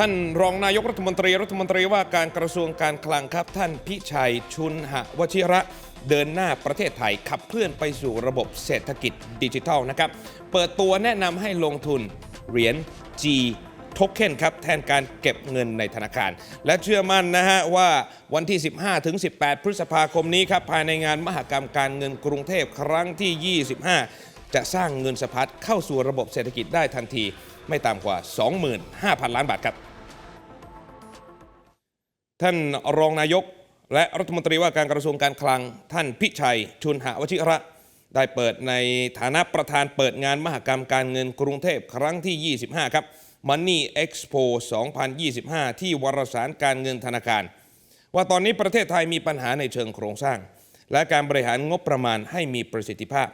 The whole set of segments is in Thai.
ท่านรองนายกรัฐมนตรีรัฐมนตรีว่าการกระทรวงการคลังครับ ท่านพิชัยชุนหะวชิระเดินหน้าประเทศไทยขับเคลื่อนไปสู่ระบบเศรษฐกิจดิจิทัลนะครับ เปิดตัวแนะนำให้ลงทุนเหรียญ G โทเคนครับ แทนการเก็บเงินในธนาคาร และเชื่อมั่นนะฮะว่าวันที่ 15 ถึง 18 พฤษภาคมนี้ครับ ภายในงานมหกรรมการเงินกรุงเทพครั้งที่ 25 จะสร้างเงินสะพัดเข้าสู่ระบบเศรษฐกิจได้ทันที ไม่ต่ำกว่า 25,000 ล้านบาทครับ ท่านรองนายก และรัฐมนตรีว่าการกระทรวงการคลัง ท่านพิชัย ชุนหวชิระ ได้เปิดในฐานะประธานเปิดงานมหกรรมการเงินกรุงเทพครั้งที่ 25 ครับ Money Expo 2025 ที่วารสารการเงินธนาคาร ว่าตอนนี้ประเทศไทยมีปัญหาในเชิงโครงสร้าง และการบริหารงบประมาณให้มีประสิทธิภาพ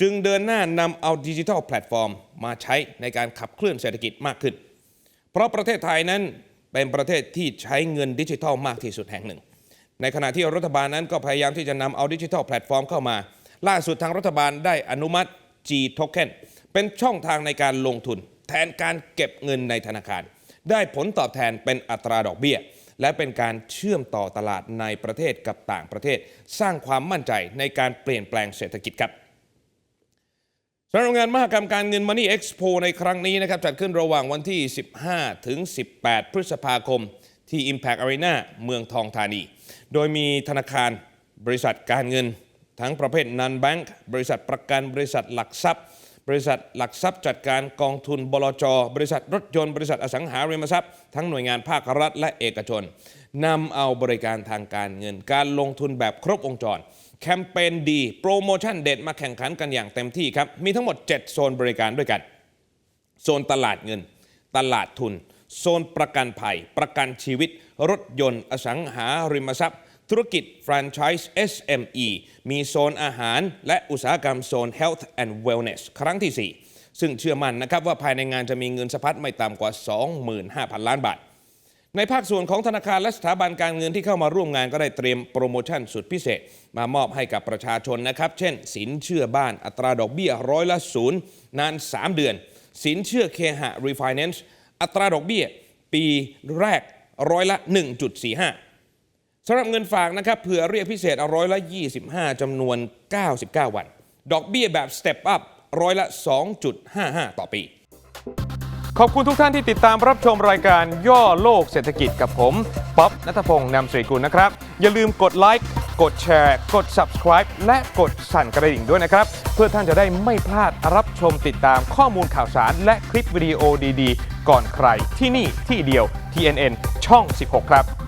จึงเดินหน้านำเอาดิจิทัลแพลตฟอร์ม มาใช้ในการขับเคลื่อนเศรษฐกิจมากขึ้น เพราะประเทศไทยนั้น เป็นประเทศที่ใช้เงินดิจิทัลมากที่สุดแห่งหนึ่ง ในขณะที่รัฐบาลนั้นก็พยายามที่จะนำเอาดิจิทัลแพลตฟอร์มเข้ามา ล่าสุดทางรัฐบาลได้อนุมัติ G Token เป็นช่องทางในการลงทุน แทนการเก็บเงินในธนาคาร ได้ผลตอบแทนเป็นอัตราดอกเบี้ย และเป็นการเชื่อมต่อตลาดในประเทศกับต่างประเทศ สร้างความมั่นใจในการเปลี่ยนแปลงเศรษฐกิจครับ สำหรับงานมหกรรมการเงินมอนี่เอ็กซ์โปในครั้งนี้นะครับจัดขึ้นระหว่างวันที่ 15 ถึง 18 พฤษภาคม ที่ Impact Arena เมืองทองธานี โดยมีธนาคารบริษัทการเงิน ทั้งประเภทนันแบงก์บริษัทประกันบริษัทหลักทรัพย์ บริษัทหลักทรัพย์จัดการกองทุนบลจ บริษัทรถยนต์ บริษัทอสังหาริมทรัพย์ ทั้งหน่วยงานภาครัฐและเอกชนนำเอาบริการทางการเงิน การลงทุนแบบครบวงจร แคมเปญดี โปรโมชั่นเด็ดมาแข่งขันกันอย่างเต็มที่ครับ มีทั้งหมด 7 โซนบริการด้วยกัน โซนตลาดเงิน ตลาดทุน โซนประกันภัย ประกันชีวิต รถยนต์ อสังหาริมทรัพย์ ธุรกิจแฟรนไชส์ SME มีโซนอาหาร และอุตสาหกรรมโซน Health and Wellness ครั้งที่ 4 ซึ่งเชื่อมั่นนะครับว่าภายในงานจะมีเงินสะพัดไม่ต่ำกว่า 25,000 ล้านบาท ในภาคส่วนของธนาคารและสถาบันการเงินที่เข้ามาร่วมงานก็ได้เตรียมโปรโมชั่นสุดพิเศษ มามอบให้กับประชาชนนะครับ เช่น สินเชื่อบ้านอัตราดอกเบี้ยร้อยละศูนย์นาน 3 เดือน สินเชื่อเคหะรีไฟแนนซ์อัตราดอกเบี้ย ปีแรกร้อยละ 1.45 สำหรับเงินฝากนะครับเผื่อเรียกพิเศษร้อยละ 25 จำนวน 99 วัน ดอกเบี้ยแบบ Step Up ร้อยละ 2.55 ต่อปี ขอบคุณทุกท่านที่ติดตามรับชมรายการย่อโลกเศรษฐกิจกับผม ป๊อบนัทพงศ์นำสรีกุลนะครับ อย่าลืมกดไลค์กดแชร์ กด subscribe และกดสั่นกระดิ่งด้วยนะครับ เพื่อท่านจะได้ไม่พลาดรับชมติดตามข้อมูลข่าวสาร และคลิปวิดีโอดีๆ ก่อนใครที่นี่ที่เดียว TNN ช่อง 16 ครับ